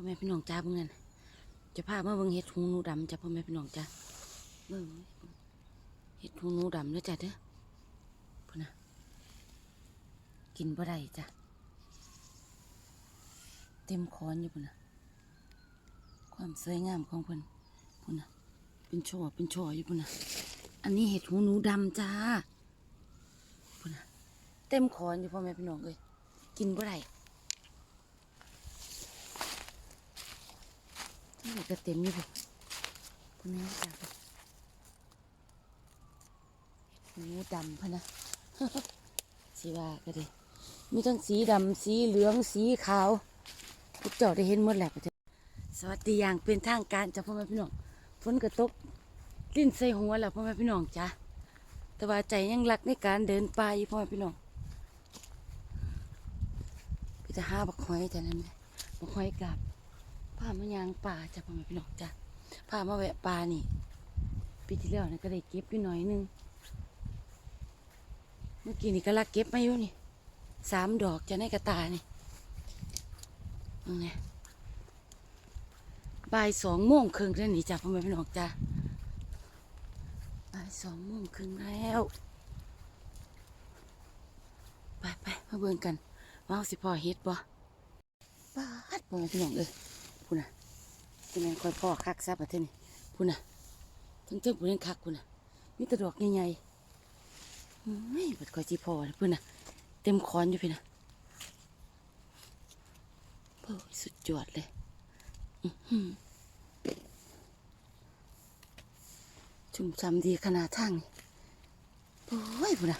พ่อแม่พี่น้องจ้าเบิ่งนั่นจะพาเมาเบิ่งเห็ดหูหนูดำจ้ะพ่อแม่พี่น้องจ้าเบิ่งเห็ดหูหนูดำเด้อจ้ะเด้อพุ่นน่ะกินบ่ได้จ้ะเต็มคอนอยู่พุ่นน่ะความสวยงามของเพิ่นพุ่นน่ะเป็นช่อเป็นช่ออยู่พุ่นน่ะอันนี้เห็ดหูหนูดำจ้าพุ่นน่ะเต็มคอนอยู่พ่อแม่พี่น้องเอ้ยกินบ่ได้ นี่ก็เต็มอยู่พุ่นพุ่นนี้จ้ะหนูดำพะนะสีว่าก็ดีมีทั้งสีดำสีเหลืองสีขาวพวกเจ้าได้เห็นหมดแหละประเทศสวัสดีอย่างเป็นทางการจ้ะพ่อแม่พี่น้องฝนกระตกลิ้นใส่หัวแล้วพ่อแม่พี่น้องจ้ะแต่ว่าใจยังรักในการเดินป่าอยู่พ่อแม่พี่น้องพี่จะหาบักหอยจ้ะนั่นไหมบักหอยกาบ พามายางป่าจ้ะพ่อแม่พี่น้องจ้ะพามาแวะป่านี่ปีที่แล้วนี่ก็ได้เก็บอยู่หน่อยหนึงเมื่อกี้นี่ก็ลักเก็บมาอยู่นี่สามดอกจะในกระตานี่นั่นไงบ่ายสองโมงครึ่งแล้วนี่จ้ะพ่อแม่พี่น้องจ้ะบ่ายสองโมงครึ่งแล้วไปไปมาเบิ่งกันว่าเราสิพอเฮ็ดบ่ป้าดพ่อแม่พี่น้องเอ้ย พูน่ะจะแม่นคอยพ่อคักซะประเทศนี้พูน่ะทั้งเจ้าพูนั่นคักพูน่ะมีตะดอกใหญ่ๆไม่บัดคอยจีพอเลยพูน่ะ เต็มคอนอยู่พี่น่ะโอ้ยสุดยอดเลยชุ่มช่ำดีขนาดทางโอ้ยพูน่ะ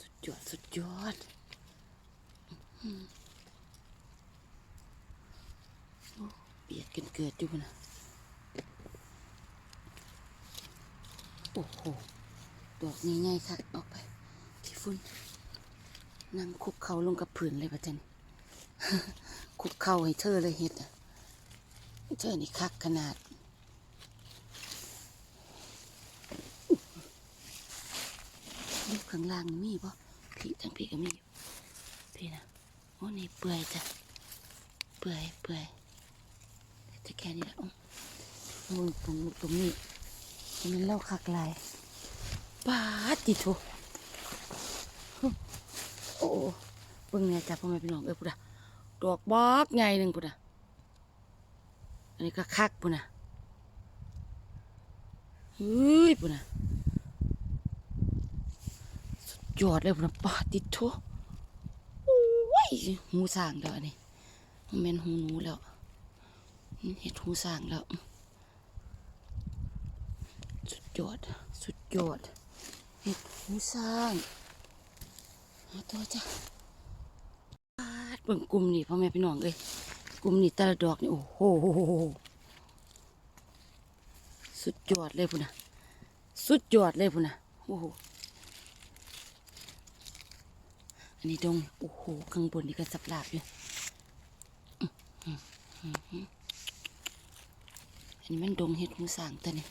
สุดยอดสุดยอดเบียด กันเกิดอยู่นะโอ้โหดอกนี้ง่ายคักออกไปที่ฟุ้นนั่งคุกเข่าลงกับผืนเลยปะจันคุกเข่าให้เธอเลยเฮ็ดอะเธอนี่คักขนาดลูกข้างล่างมีป่ะพี่ทั้งพี่ก็มีอยู่พี่นะโอ้นี่เปื่อยจ้ะเปื่อยเปื่อย จะแค่นี้แหละอ๋อมึงตรงตรงนี้มันเล่าคักลายปาติโถโอ้เบิ่งเนี่ยจ้ะพ่อแม่พี่น้องเอ้ยพุดะดอกบอกใหญ่หนึ่งพุดะอันนี้ก็คักพุดะเฮ้ยพุดะสุดยอดเลยพุดะปาติโถโอ้ยหูสางแล้วอันนี้มันเป็นหูหนูแล้ว เห็ดหูสร้างแล้ว สุดยอด สุดยอด เห็ดหูสร้างเอาตัวจ้ะปาดเบิ่งกลุ่มนี่พ่อแม่พี่น้องเอ้ยกลุ่มนี่แต่ละดอกนี่โอ้โหสุดยอดเลยพุ่นนะสุดยอดเลยพุ่นนะโอ้โหอันนี้ดงโอ้โหข้างบนนี่ก็สับหลาบอยู่ อันนี้มันดงเห็ดหูสางแต่นี่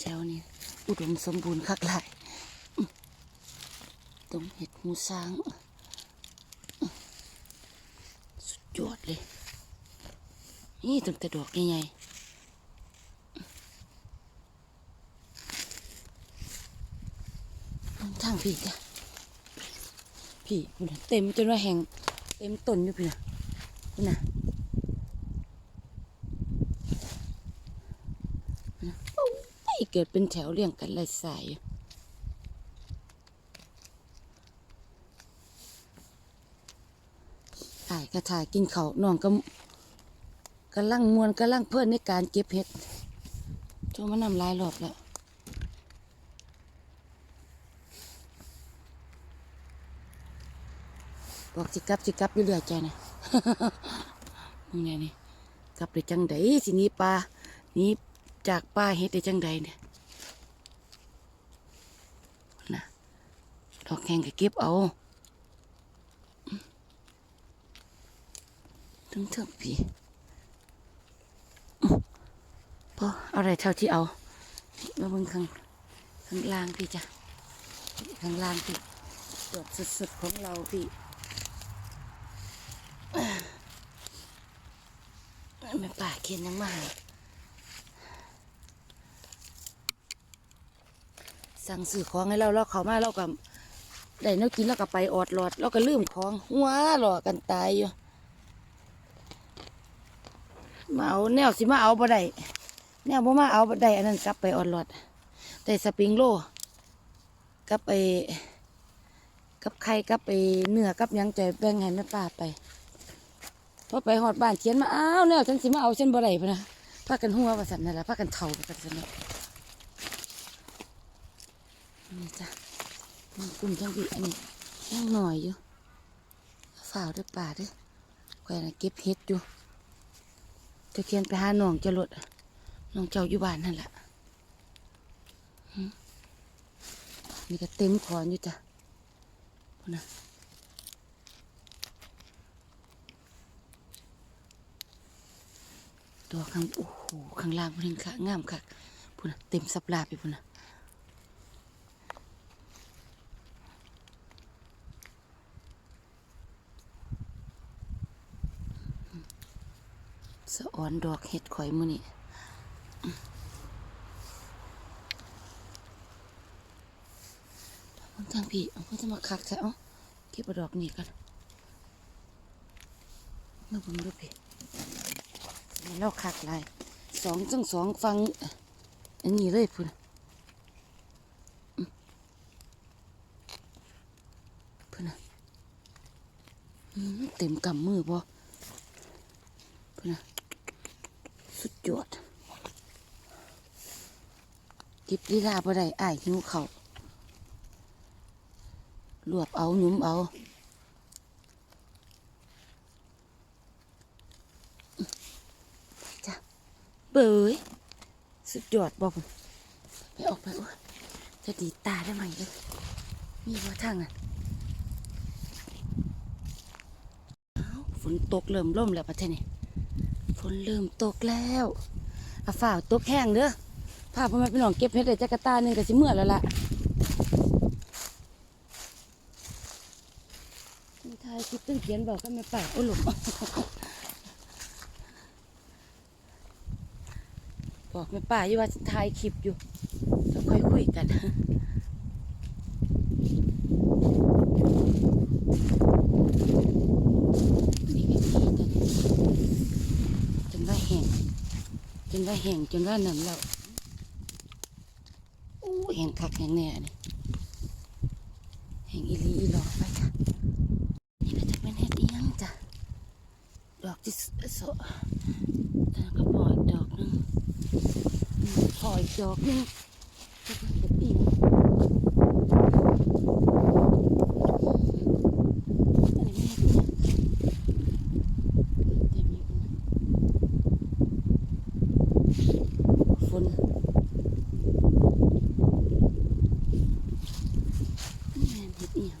แถวนี้อุดมสมบูรณ์คักหลายดงเห็ดหูสางสุดยอดเลย นี่ตั้งแต่ดอกใหญ่ๆทางพี่จ้ะพี่เต็มจนว่าแหงเต็มต้นอยู่พี่นะพุ่นะ ไอ้ เกิดเป็นแถวเรียงกันไล่สายถ่ายก็ถ่ายกินเขาน้องก็กำลังมวนกำลังเพื่อนในการเก็บเห็ดโจมานำลายรอบแล้วบอกสิกับสิกับอยู่เรื่อยใจนะมึงไงนี่กลับไปจังไดสินี้ปลานี้ จากป้าเฮ็ดได้จังใดเนี่ยนะดอกแข็งก็เก็บเอาถึงเถิงพี่อื้อพอออะไรเท่าที่เอามาเบิ่งข้างข้างล่างพี่จ้ะข้างล่างพี่ตรวจสุดๆของเราพี่แม่ป่าเขียนยังมาให้ สั่งซื้อของให้เราเราเขามาเราก็ได้นกินแล้วก็ไปออดหลอดเราก็ลืมของหัวหลอกันตายอยู่มาเอาแนวสิมาเอาบ่ได้แนวบ่มาเอาบ่ได้อันนั้นกลับไปออดหลอดได้สปริงโลกับไปกับไข่กับไปเนื้อกับยังใจแบ่งให้แม่ป้าไปพอไปหอดบ้านเขียนมาอ้าวเนี่ยฉันสิมาเอาฉันบ่ได้พนะพากันหัวว่าสันนั่นแหละพากันเท่าว่าสันนั่น นี่จ้ะนี่กลุ่มจังบีอันนี้ยังหน่อยอยู่ฝ่าวด้วยป่าด้วยคอยน่ะเก็บเห็ดอยู่จะเขียนไปหาน้องจะลดน้องเจ้าอยู่บ้านนั่นแหละนี่ก็เต็มขอนอยู่จ้ะพนะตัวข้างโอ้โหข้างล่างพุ่นค่ะงามค่ะพุ่นะเต็มสับลาไปพุ่นนะ อนดอกเห็ดข่อยมือนี่มันทางพี่เอาก็จะมาคักใช่เอ้าเก็บดอกนี่กันมาบิ่งดูพี่นี่เราคักลายสองจังสองฟัง อันนี้เลยพุ่นพุ่นน่ะเต็มกำมือบ่พุ่นน่ะ สุดกิบลีลาบ่ได้อ้ายหิวเขารวบเอาหยุมเอาจ้ะเบยสุดยอดบอกผมไปออกไปอ้จะดีตาได้ไหมเลยมีว่าทางอะฝนตกเริ่มร่มแล้วประเทศนี้ นเริ่มตกแล้วอาฝ่าวตกแห้งเด้อพาพ่อแม่พี่น้องเก็บเห็ดได้จักรตาหนึ่งก็สิเมื่อแล้วล่ะมีทายคิดตึ้งเขียนบอกก็ไม่ป่าโอ้หลมบอกแม่ป้าอยู่ว่าสิถ่ายคลิปอยู่จะค่อยคุยกันนี่ก็ดีจังจน ว่าแห้งจนว่าแห้งจนว่านั่นแล้วอู้แห้งคักแห้งแน่นี่แห้งอีลีอีหลอไปจ้ะนี่ก็จะเป็นเห็ดอียังจ้ะดอกที่สะแล้วก็ปล่อยดอกนึงปล่อยดอกนึงะเป็นแบบนี้นะอันนี้ไม่ได้เต็มอยู่ฝนนี่แม่นเห็ดเอียง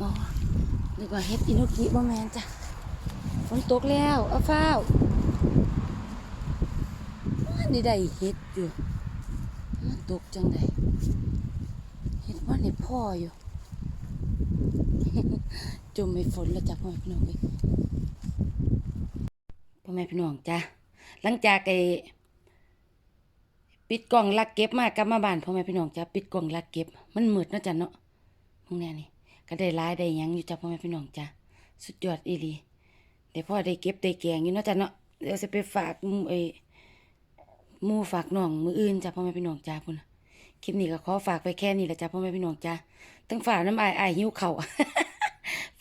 อ๋อนึก ว่าเห็ดอินุกิบ่แมนจ้ะฝนตกแล้วเอาฟ้าวมันได้ได้เห็ดอยู่มันตกจังไดเห็ดว่าในพ่ออยู่จมไม่ฝนแล้วจ้ะพ่อแม่พี่น้องเลยพ่อแม่พี่น้องจ้ะหลังจากไอ้ปิดกล่องลักเก็บมากลับมาบ้านพ่อแม่พี่น้องจ้ะปิดกล่องลักเก็บ มันมืดเนาะจ้ะเนาะพวกแนี้นี่ ก็ได้ร้ายได้ยังอยู่จ้ะพ่อแม่พี่น้องจ้ะสุดยอดอีหลีเดี๋ยวพ่อได้เก็บได้แกงอยู่เนาะจ้ะเนาะเดี๋ยวจะไปฝากหมู่ไอ้มูฝากน้องมืออื่นจ้ะพ่อแม่พี่น้องจ้าพุ่นน่ะคลิปนี้ก็ขอฝากไปแค่นี้แหละจ้ะพ่อแม่พี่น้องจ้าตั้งฝากน้ำอายอายหิ้วเข่า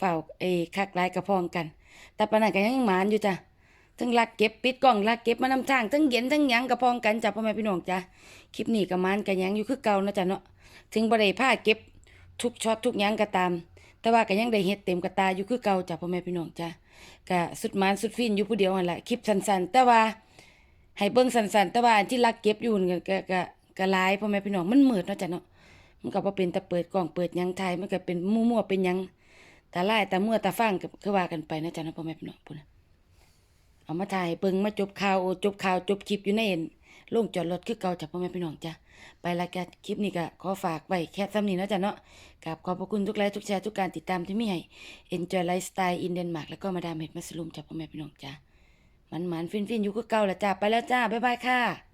ฝากไอ้คักหลายกระพองกัน แต่ปานนั้นก็ยังหมานอยู่จ้ะทั้งลักเก็บปิดกล้องลักเก็บมานำทางทั้งเย็นทั้งยังกระพองกันจ้ะพ่อแม่พี่น้องจ้าคลิปนี้ก็มานกันยังอยู่คือเก่านะจ้ะเนาะถึงบ่ได้ผ้าเก็บ ทุกช็อตทุกยังก็ตาม แต่ว่าก็ยังได้เฮ็ดเต็มกระตาอยู่คือเก่าจ้ะพ่อแม่พี่น้องจ้าก็สุดมานสุดฟินอยู่ผู้เดียวนั่นแหละคลิปสั้นๆแต่ว่าให้เบิ่งสั้นๆแต่ว่าอันที่รักเก็บอยู่นี่ก็ก็ก็หลายพ่อแม่พี่น้องมันมืดเนาะจ้ะเนาะมันก็บ่เป็นตะเปิดกล้องเปิดหยังถ่ายมันก็เป็นมั่วๆเป็นหยังตาลายตามั่วตาฟังก็คือว่ากันไปนะจ้ะเนาะพ่อแม่พี่น้องพุ่นเอามาถ่ายเบิ่งมาจบข่าวจบข่าวจบคลิปอยู่ใน ลงจอดรถคือเก่าจ้ะพ่อแม่พี่น้องจ้ะไปละกันคลิปนี้ก็ขอฝากไว้แค่ซ้ำนี้นะจ้ะเนาะกับขอบพระคุณทุกไลค์ทุกแชร์ทุกการติดตามที่มีให้ Enjoy Lifestyle in Denmark แล้วก็มาดามเห็ดมัสลุมจ้ะพ่อแม่พี่น้องจ้ะมันหมันฟินฟินอยู่คือเก่าละจ้ะไปแล้วจ้าบ๊ายบายค่ะ